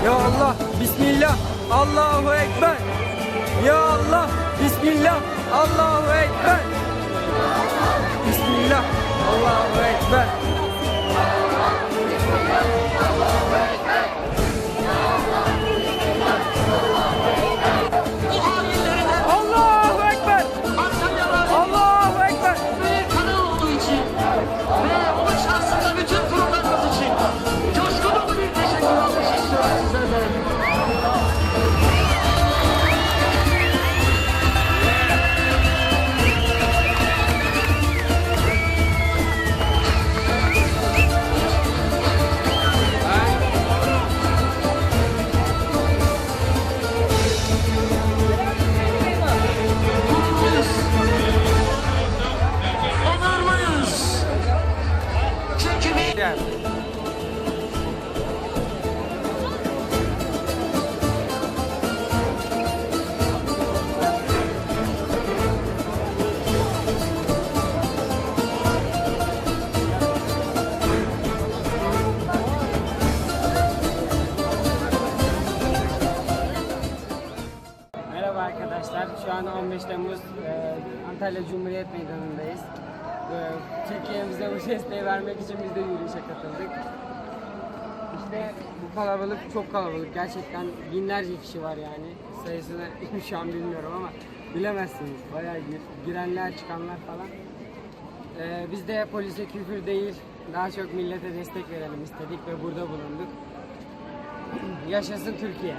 Ya Allah, Bismillah, Allahu Ekber. Ya Allah, Bismillah, Allahu Ekber. Bismillah, Allahu Ekber. Bir Merhaba arkadaşlar. Şu an 15 Temmuz e, Antalya Cumhuriyet Meydanı'ndayız. E, Türkiye'mize bu desteği vermek için biz de yürüyüşe katıldık. İşte bu kalabalık çok kalabalık. Gerçekten binlerce kişi var yani. Sayısını şu an bilmiyorum ama bilemezsiniz. Bayağı gir- girenler çıkanlar falan. E, biz de polise küfür değil, daha çok millete destek verelim istedik ve burada bulunduk. Yaşasın Türkiye.